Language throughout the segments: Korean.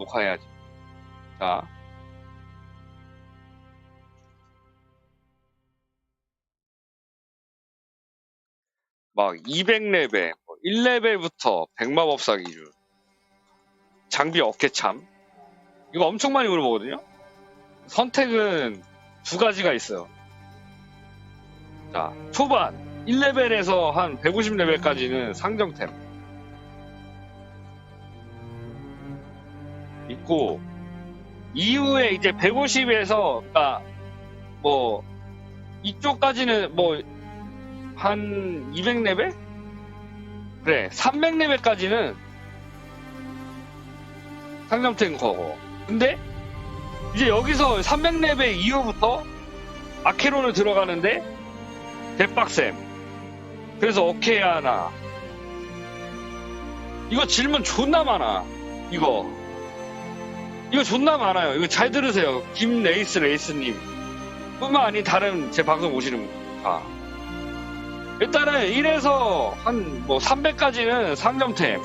녹화해야지. 자. 막 200레벨, 1레벨부터 백마법사 기준. 장비 어깨참. 이거 엄청 많이 물어보거든요? 선택은 두 가지가 있어요. 자, 초반 1레벨에서 한 150레벨까지는 상점템. 있고, 이후에 이제 150에서, 그니까, 뭐, 이쪽까지는 뭐, 한 200레벨? 그래, 300레벨까지는 상점템 거고. 근데, 이제 여기서 300레벨 이후부터 아케론을 들어가는데, 대빡셈. 그래서 오케이 하나. 이거 질문 존나 많아. 이거. 이거 존나 많아요. 이거 잘 들으세요. 김레이스 레이스님. 뿐만 아니 다른 제 방송 오시는 분 다. 일단은 1에서 한 뭐 300까지는 상점템.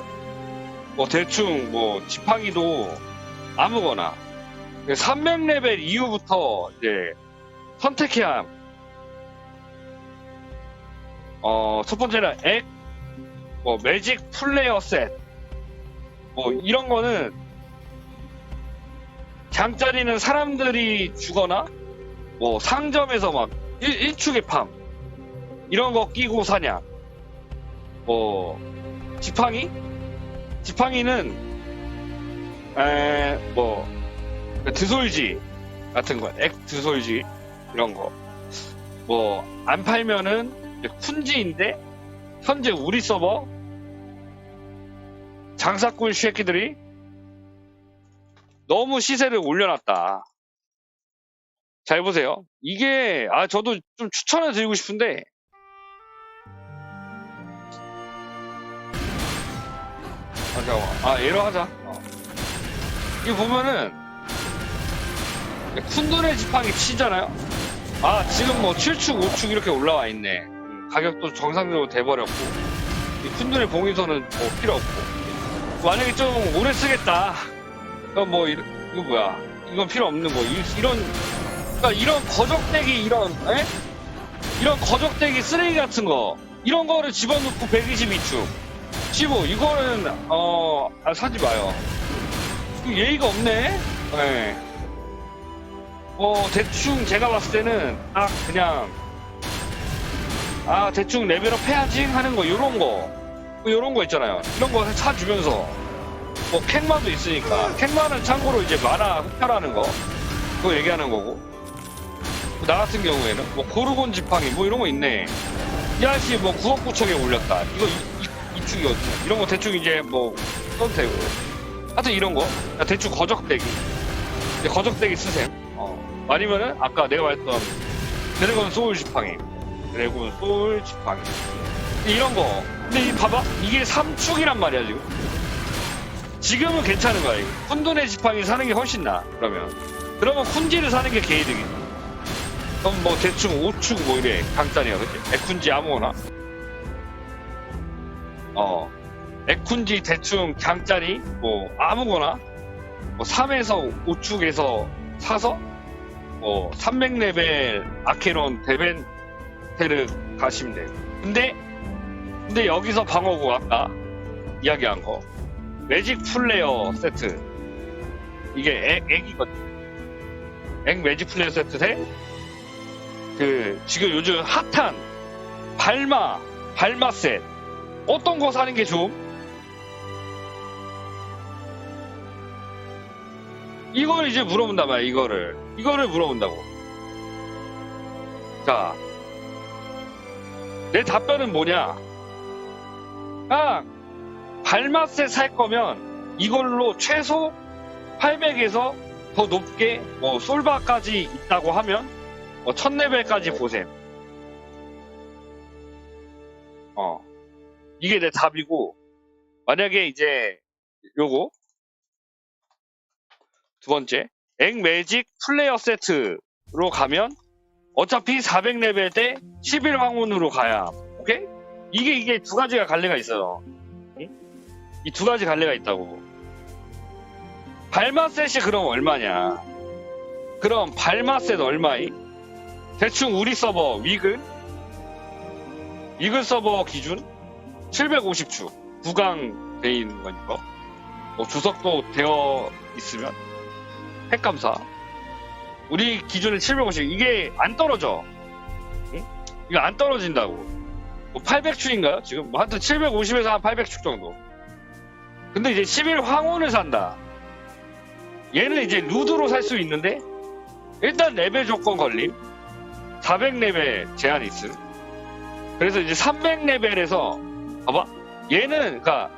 뭐 대충 뭐 지팡이도 아무거나. 300레벨 이후부터 이제 선택해야 함. 어, 첫 번째는 액, 뭐, 매직 플레이어 셋. 뭐, 이런 거는, 장짜리는 사람들이 주거나, 뭐, 상점에서 막, 일, 일축의 팜. 이런 거 끼고 사냐. 뭐, 지팡이? 지팡이는, 에, 뭐, 드솔지 같은 거, 액 드솔지, 이런 거. 뭐, 안 팔면은, 쿤지인데 현재 우리 서버 장사꾼 쉐끼들이 너무 시세를 올려놨다. 잘 보세요. 이게 아 저도 좀 추천을 드리고 싶은데 아 잠깐만 아 에러 하자. 어. 이거 보면은 쿤돈의 지팡이 치잖아요. 아 지금 뭐 7축 5축 이렇게 올라와 있네. 가격도 정상적으로 돼버렸고 이 쿤둔의 봉인선은 뭐 필요 없고 만약에 좀 오래 쓰겠다 그럼 뭐 이, 거 뭐야? 이건 필요 없는 거. 이, 런 그러니까 이런 거적대기 이런 에? 이런 거적대기 쓰레기 같은 거. 이런 거를 집어넣고 122축. 15 이거는 어 아, 사지 마요. 예의가 없네? 네. 어 대충 제가 봤을 때는 딱 그냥 아 대충 레벨업 해야지 하는 거 요런 거. 뭐 요런 거 있잖아요. 이런 거 사주면서 뭐 캔마도 있으니까. 캔마는 참고로 이제 만화 흡혈하는 거. 그거 얘기하는 거고. 나 같은 경우에는 뭐 고르곤 지팡이 뭐 이런 거 있네. 이 아저씨 뭐 9억 9천에 올렸다. 이거 이, 이, 축이거든요 이런 거 대충 이제 뭐 써도 되고. 하여튼 이런 거. 대충 거적대기. 거적대기 쓰셈. 어. 아니면은 아까 내가 말했던 드래곤 소울 지팡이. 드래곤 소울 지팡이. 이런 거. 근데 이 봐봐. 이게 3축이란 말이야 지금 지금은 괜찮은 거야 이거. 쿤돈의 지팡이 사는 게 훨씬 나아 그러면. 그러면 쿤지를 사는 게 개이득이 그럼 뭐 대충 5축 뭐 이래 강단이야 그치? 에쿤지 아무거나. 어. 에쿤지 대충 강짜리 뭐 아무거나. 뭐 3에서 5축에서 사서 뭐 300레벨 아케론 데벤테르 가시면 돼요 근데 근데 여기서 방어구 아까 이야기한 거 매직 플레이어 세트. 이게 액, 액이거든. 액 매직 플레이어 세트 대그 지금 요즘 핫한 발마 발마 셋. 어떤 거 사는 게 좋음? 이걸 이제 물어본단 말이야 이거를. 이거를 물어본다고. 자 내 답변은 뭐냐? 그냥 발맛에 살 거면 이걸로 최소 800에서 더 높게 뭐 솔바까지 있다고 하면 뭐 1000레벨까지 보셈. 어. 이게 내 답이고 만약에 이제 요거 두 번째 앵 매직 플레이어 세트로 가면 어차피 400레벨 때 11황혼으로 가야 오케이? 이게 이게 두 가지가 갈래가 있어요. 이 두 가지 갈래가 있다고. 발마셋이 그럼 얼마냐? 그럼 발마셋 얼마이? 대충 우리 서버 위글? 위글 서버 기준? 750주. 구강 돼 있는 거니까 뭐 주석도 되어 있으면? 핵감사. 우리 기준은 750 이게 안 떨어져. 응? 이거 안 떨어진다고. 뭐 800축인가요? 지금? 뭐 하여튼 750에서 한 800축 정도 근데 이제 11 황혼을 산다. 얘는 이제 루드로 살 수 있는데 일단 레벨 조건 걸림. 400레벨 제한이 있음. 그래서 이제 300레벨에서 봐봐. 얘는 그니까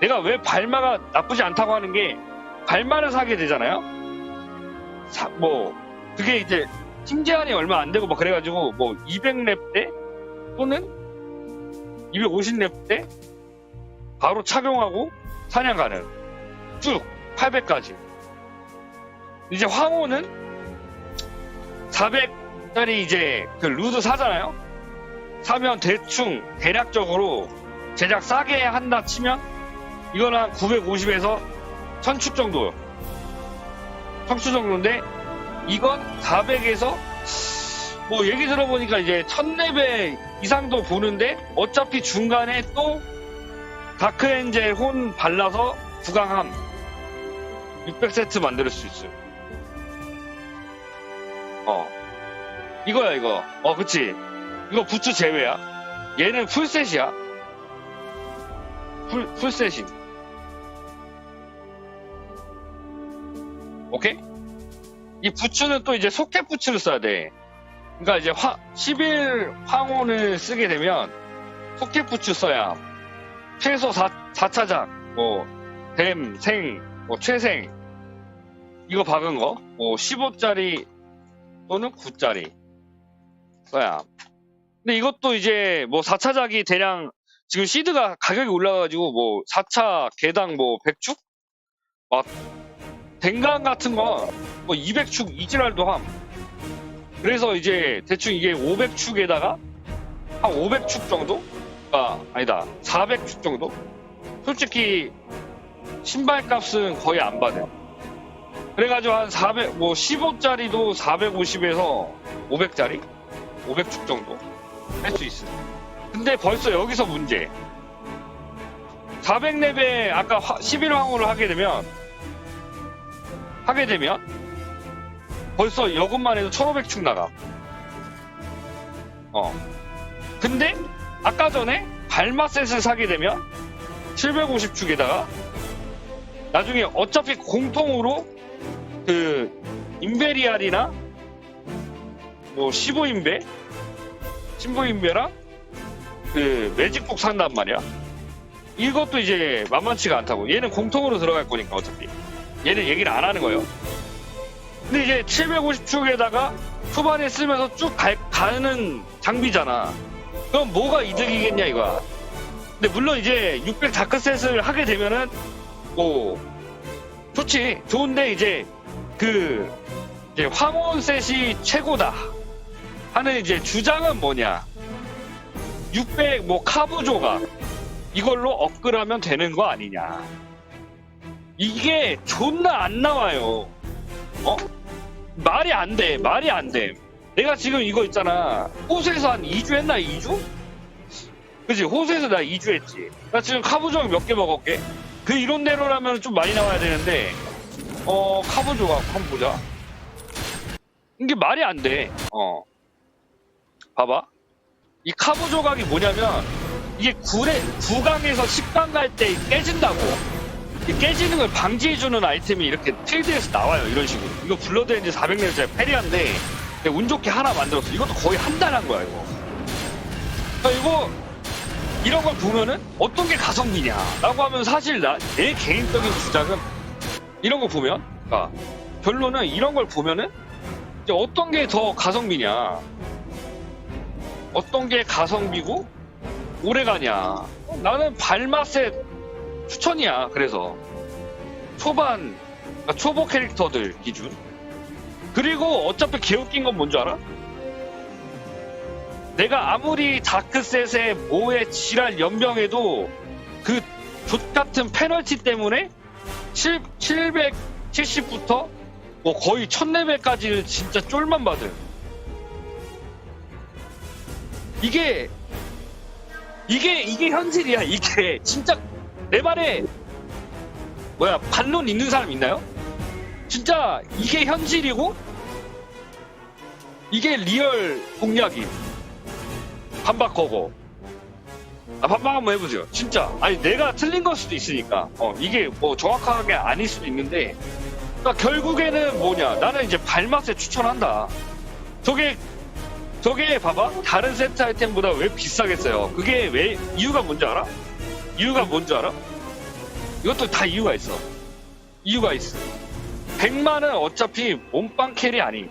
내가 왜 발마가 나쁘지 않다고 하는 게 발마를 사게 되잖아요. 사- 뭐 그게 이제 팀 제한이 얼마 안 되고 막 그래가지고 뭐 200렙 때 또는 250렙 때 바로 착용하고 사냥 가능 쭉 800까지. 이제 황호는 400짜리 이제 그 루드 사잖아요? 사면 대충 대략적으로 제작 싸게 한다 치면 이건 한 950에서 1000축 정도요 1000축 정도인데 이건 400에서 뭐 얘기 들어보니까 이제 1000레벨 이상도 보는데 어차피 중간에 또 다크엔젤 혼 발라서 구강함 600세트 만들 수 있어요. 어. 이거야 이거. 어 그치. 이거 부츠 제외야. 얘는 풀셋이야. 풀, 풀셋임 오케이? 이 부츠는 또 이제 소켓 부츠를 써야 돼. 그러니까 이제 화, 11 황혼을 쓰게 되면 소켓 부츠 써야 최소 4, 4차장, 뭐, 댐, 생, 뭐, 최생, 이거 박은 거, 뭐, 15짜리 또는 9짜리 써야. 근데 이것도 이제 뭐 4차작이 대량 지금 시드가 가격이 올라가가지고 뭐 4차 개당 뭐 100축? 막 댕강 같은 거 뭐 200축 이지랄도 함. 그래서 이제 대충 이게 500축에다가 한 500축 정도? 아, 아니다. 400축 정도? 솔직히 신발 값은 거의 안 받아요. 그래가지고 한 400, 뭐 15짜리도 450에서 500짜리? 500축 정도 할 수 있어요. 근데 벌써 여기서 문제. 400렙에 아까 11황호를 하게 되면 하게 되면 벌써 여금만 해도 1500축 나가. 어. 근데 아까 전에 발마셋을 사게 되면 750축에다가 나중에 어차피 공통으로 그 임베리알이나 뭐 15인베 15인베랑 그 매직북 산단 말이야. 이것도 이제 만만치가 않다고. 얘는 공통으로 들어갈 거니까 어차피. 얘는 얘기를 안 하는 거예요. 근데 이제 750축에다가 초반에 쓰면서 쭉 가, 가는 장비잖아. 그럼 뭐가 이득이겠냐 이거야. 근데 물론 이제 600 다크셋을 하게 되면은 뭐 좋지. 좋은데 이제 그 이제 황혼셋이 최고다 하는 이제 주장은 뭐냐. 600 뭐 카브 조각 이걸로 업글하면 되는 거 아니냐. 이게 존나 안 나와요. 어? 말이 안 돼. 말이 안 돼. 내가 지금 이거 있잖아. 호수에서 한 2주 했나? 2주? 그지? 호수에서 나 2주 했지. 나 지금 카부조각 몇개 먹었게? 그 이론대로라면 좀 많이 나와야 되는데, 어, 카부조각 한번 보자. 이게 말이 안 돼. 어. 봐봐. 이 카부조각이 뭐냐면, 이게 9래, 9강에서 10강 갈 때 깨진다고. 이 깨지는 걸 방지해주는 아이템이 이렇게 필드에서 나와요. 이런 식으로. 이거 블러드 엔진 400레벨짜리 페리한데, 내가 운 좋게 하나 만들었어. 이것도 거의 한 달 한 거야, 이거. 그러니까 이거, 이런 걸 보면은 어떤 게 가성비냐? 라고 하면 사실 나, 내 개인적인 주장은 이런 거 보면, 그러니까 결론은 이런 걸 보면은 이제 어떤 게 더 가성비냐? 어떤 게 가성비고 오래 가냐? 나는 발맛의 추천이야. 그래서 초반 그러니까 초보 캐릭터들 기준. 그리고 어차피 개웃긴 건 뭔 줄 알아? 내가 아무리 다크셋에 뭐에 지랄 연병해도 그 족같은 페널티 때문에 7, 700 70부터 뭐 거의 1000레벨까지는 진짜 쫄만 받은. 이게, 이게, 이게 현실이야. 이게 진짜 내 말에 뭐야 반론 있는 사람 있나요? 진짜 이게 현실이고? 이게 리얼 공략이. 반박 거고. 아 반박 한번 해보세요. 진짜. 아니 내가 틀린 걸 수도 있으니까. 어 이게 뭐 정확하게 아닐 수도 있는데. 그러니까 결국에는 뭐냐. 나는 이제 발맛에 추천한다. 저게 저게 봐봐. 다른 세트 아이템보다 왜 비싸겠어요? 그게 왜 이유가 뭔지 알아? 이유가 뭔지 알아? 이것도 다 이유가 있어. 이유가 있어 100만은 어차피 몸빵 캐리 아니.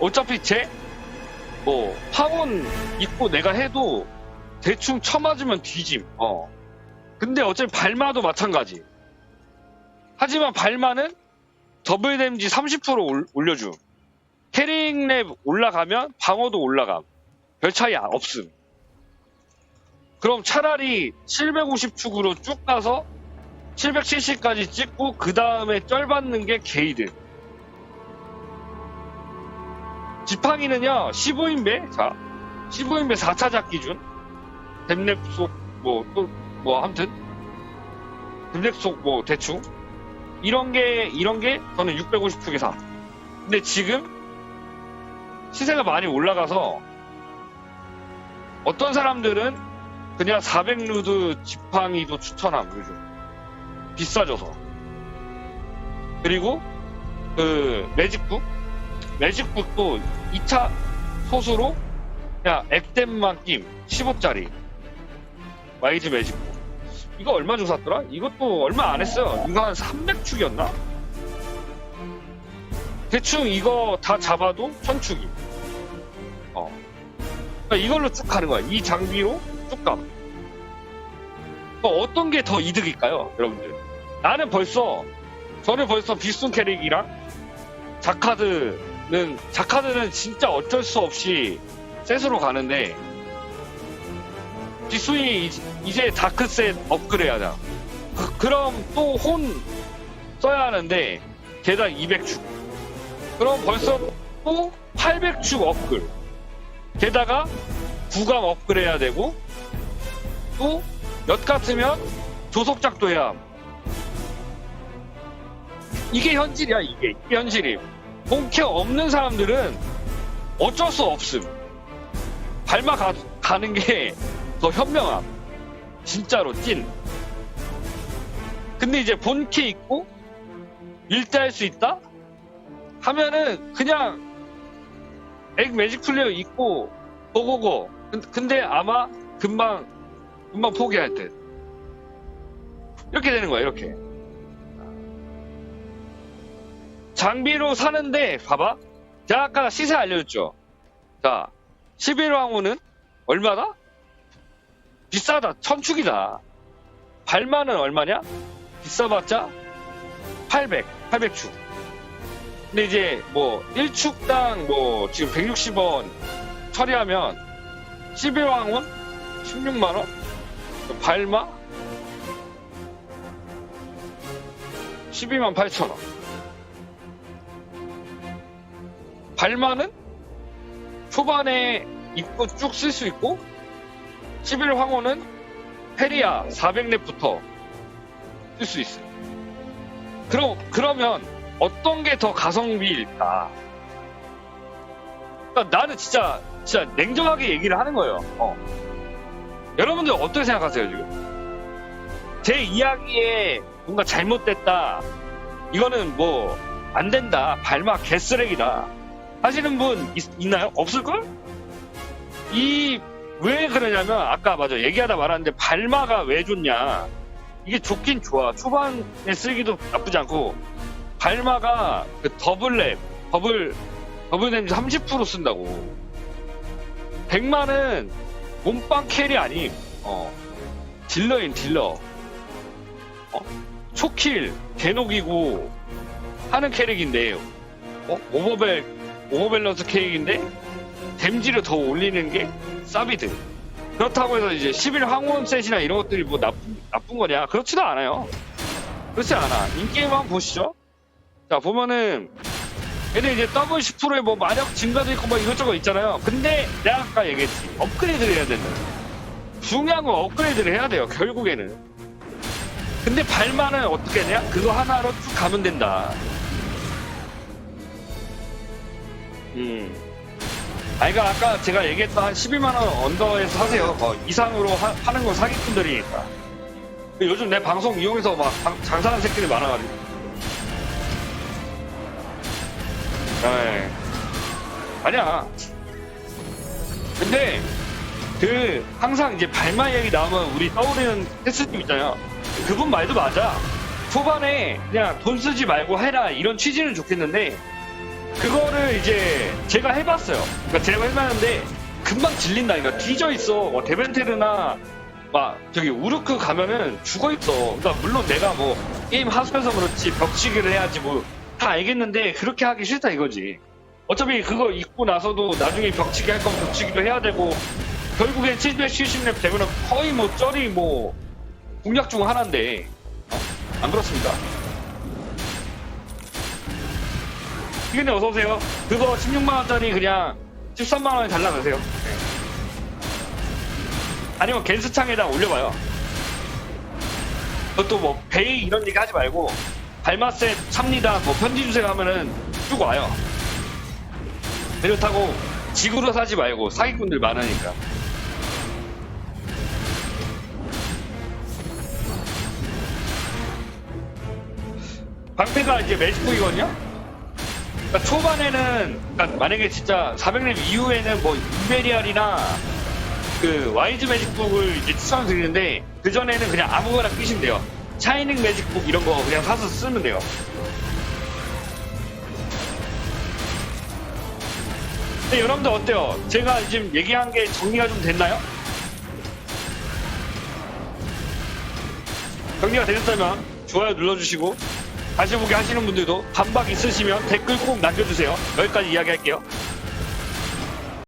어차피 제 뭐 파원 입고 내가 해도 대충 쳐맞으면 뒤짐. 어. 근데 어차피 발마도 마찬가지. 하지만 발마는 더블 데미지 30% 올, 올려줌. 캐링 랩 올라가면 방어도 올라감. 별 차이 안- 없음. 그럼 차라리 750축으로 쭉 가서 770까지 찍고 그 다음에 쩔 받는 게 게이드. 지팡이는요 15인배? 자 15인배 4차 잡기 준. 댐랩 속뭐또뭐 뭐 아무튼. 댐랩 속뭐 대충. 이런 게 이런 게 저는 650축에 사 근데 지금 시세가 많이 올라가서 어떤 사람들은 그냥 400루드 지팡이도 추천함 요즘 비싸져서. 그리고 그 매직북 매직북도 2차 소수로 그냥 액땜만 낌 15짜리 YG 매직북. 이거 얼마 주고 샀더라? 이것도 얼마 안 했어요. 이거 한 300축이었나? 대충 이거 다 잡아도 1000축이 어. 그러니까 이걸로 쭉 가는 거야. 이 장비로 쭉 가. 어, 어떤 게 더 이득일까요 여러분들 나는 벌써 저는 벌써 비순 캐릭이랑 자카드는 자카드는 진짜 어쩔 수 없이 셋으로 가는데 비순이 이제- 다크셋 업그레이드하자. 그, 그럼 또 혼 써야 하는데 게다가 200축. 그럼 벌써 또 800축 업글. 게다가 구강 업그레이드 해야 되고 또 엿 같으면 조속작도 해야 함. 이게 현실이야 이게. 현실이. 본캐 없는 사람들은 어쩔 수 없음. 밟아 가, 가는 게 더 현명함. 진짜로 찐. 근데 이제 본캐 있고 일대할 수 있다? 하면은 그냥 액 매직 플레이어 있고 고고고. 근- 근데 아마 금방 금방 포기할 듯. 이렇게 되는 거야 이렇게 장비로 사는데 봐봐. 제가 아까 시세 알려줬죠? 자 11왕후는 얼마다? 비싸다. 천축이다. 발만은 얼마냐? 비싸봤자 800 800축. 근데 이제 뭐 1축당 뭐 지금 160원 처리하면 11왕은 16만원? 발마 12만 8천원 발마는 초반에 입고 쭉쓸 수 있고 11 황호는 페리아 400렙부터 쓸 수 있어요. 그럼, 그러면 어떤 게 더 가성비일까? 그러니까 나는 진짜 진짜 냉정하게 얘기를 하는 거예요. 어. 여러분들 어떻게 생각하세요 지금? 제 이야기에 뭔가 잘못됐다. 이거는 뭐 안 된다. 발마 개쓰레기다 하시는 분 있, 나요? 없을걸? 이 왜 그러냐면 아까 맞아 얘기하다 말았는데 발마가 왜 좋냐. 이게 좋긴 좋아. 초반에 쓰기도 나쁘지 않고 발마가 그 더블랩 더블 더블 데미지 30% 쓴다고. 100만은 몸빵 캐리 아님. 어. 딜러인 딜러. 어? 초킬 개녹이고 하는 캐릭인데 어? 오버벨 오버밸런스 캐릭인데 댐지를 더 올리는 게 사비드 그렇다고 해서 이제 11 황혼 셋이나 이런 것들이 뭐 나쁜, 나쁜 거냐 그렇지도 않아요 그렇지 않아 인게임 한번 보시죠 자, 보면은, 얘네 이제 W10%에 뭐 마력 증가도 있고 뭐 이것저것 있잖아요. 근데 내가 아까 얘기했지. 업그레이드를 해야 된다. 중요한 건 업그레이드를 해야 돼요, 결국에는. 근데 발만은 어떻게 하냐? 그거 하나로 쭉 가면 된다. 음. 아, 그러니까 아까 제가 얘기했던 한 12만원 언더에서 하세요. 어, 이상으로 하, 하는 건 사기꾼들이니까. 요즘 내 방송 이용해서 막 장- 장사하는 새끼들이 많아가지고. 네. 아니야. 근데, 그, 항상 이제 발마 얘기 나오면 우리 떠오르는 테스님 있잖아요. 그분 말도 맞아. 초반에 그냥 돈 쓰지 말고 해라. 이런 취지는 좋겠는데, 그거를 이제 제가 해봤어요. 그러니까 제가 해봤는데, 금방 질린다니까. 뒤져 있어. 뭐, 데벤테르나, 막, 저기, 우르크 가면은 죽어 있어. 그러니까, 물론 내가 뭐, 게임 하면서 그렇지, 벽치기를 해야지 뭐, 다 알겠는데, 그렇게 하기 싫다 이거지. 어차피 그거 입고 나서도 나중에 벽치기 할 거면 벽치기도 해야 되고, 결국엔 770렙 되면은 거의 뭐, 쩔이 뭐, 공략 중 하나인데, 어? 안 그렇습니다. 이근데 어서오세요. 그거 16만원짜리 그냥 13만원에 달라내세요. 아니면 겐스창에다 올려봐요. 그것도 뭐 베이 이런 얘기 하지 말고 발마셋 삽니다 뭐 편지 주세요 하면은 쭉 와요. 그렇다고 지구로 사지 말고 사기꾼들 많으니까. 방패가 이제 매직북이거든요? 그러니까 초반에는, 그러니까 만약에 진짜 400렙 이후에는 뭐 임베리알이나 그 와이즈 매직북을 이제 추천드리는데 그 전에는 그냥 아무거나 끼시면 돼요. 샤이닝 매직북 이런 거 그냥 사서 쓰면 돼요. 근데 여러분들 어때요? 제가 지금 얘기한 게 정리가 좀 됐나요? 정리가 되셨다면 좋아요 눌러주시고 다시 보기 하시는 분들도 반박 있으시면 댓글 꼭 남겨주세요. 여기까지 이야기할게요.